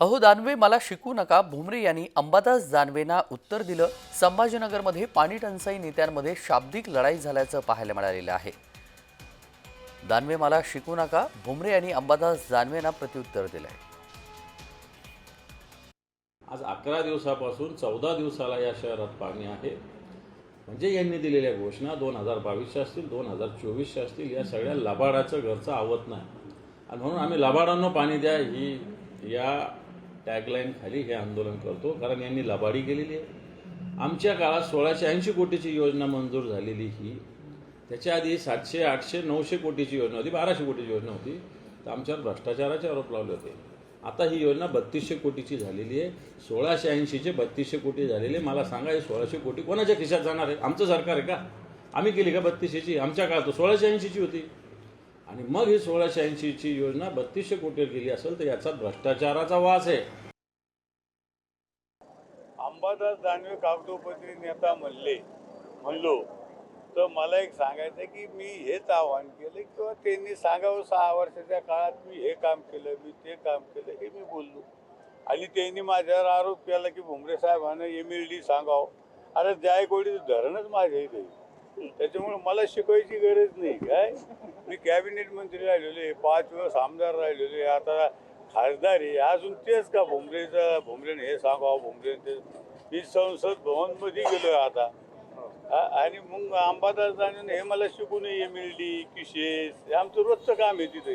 अहो दानवे मला शिकू नका. भुमरे यांनी अंबादास दानवेंना उत्तर दिलं. संभाजीनगरमध्ये पाणी टंचाई नेत्यांमध्ये शाब्दिक लढाई झाल्याचं पाहायला मिळालेलं आहे. दानवे मला शिकू नका. भुमरे यांनी अंबादास दानवेंना प्रत्युत्तर दिलंय. आज अकरा दिवसापासून चौदा दिवसाला या शहरात पाणी आहे. म्हणजे यांनी दिलेल्या घोषणा दोन हजार बावीसच्या असतील दोन हजार चोवीसच्या असतील या सगळ्या लबाडाचं घरचं आवत नाही. आणि म्हणून आम्ही लबाडांना पाणी द्या ही या टॅगलाईन खाली हे आंदोलन करतो. कारण यांनी लबाडी केलेली आहे. आमच्या काळात सोळाशे ऐंशी कोटीची योजना मंजूर झालेली ही त्याच्या आधी सातशे आठशे नऊशे कोटीची योजना होती बाराशे कोटीची योजना होती. तर आमच्यावर भ्रष्टाचाराचे आरोप लावले होते. आता ही योजना बत्तीसशे कोटीची झालेली आहे. सोळाशे ऐंशीचे बत्तीसशे कोटी झालेले. मला सांगा हे सोळाशे कोटी कोणाच्या खिशात जाणार आहे? आमचं सरकार आहे का? आम्ही केली का बत्तीसशेची? आमच्या काळात सोळाशे ऐंशीची होती. आणि मग ही सोळाशे ऐंशीची योजना बत्तीसशे कोटी गेली असेल तर याचा भ्रष्टाचाराचा वास आहे. अंबादास दानवे कागदोपत्री नेता म्हणले म्हणलो तर मला एक सांगायचं आहे की मी हेच आवाहन केलं किंवा त्यांनी सांगावं सहा वर्षाच्या काळात मी हे काम केलं मी ते काम केलं हे मी बोललो. आणि त्यांनी माझ्यावर आरोप केला की भुमरे साहेबांना एम एल डी सांगावं. अरे जायकवाडीचं धरणच माझ्या इथे. त्याच्यामुळे मला शिकवायची गरज नाही काय? मी कॅबिनेट मंत्री राहिलेलो आहे पाच वेळेस आमदार राहिलेलो आहे आता खासदार आहे अजून तेच का भोंबरेचा भुमरेने हे सांगावं भुमरेने ते मी संसद भवनमध्ये गेलो आता. आणि मग अंबादास दानवे हे मला शिकू नये एम एल डी किशेस हे आमचं रोजचं काम आहे तिथे.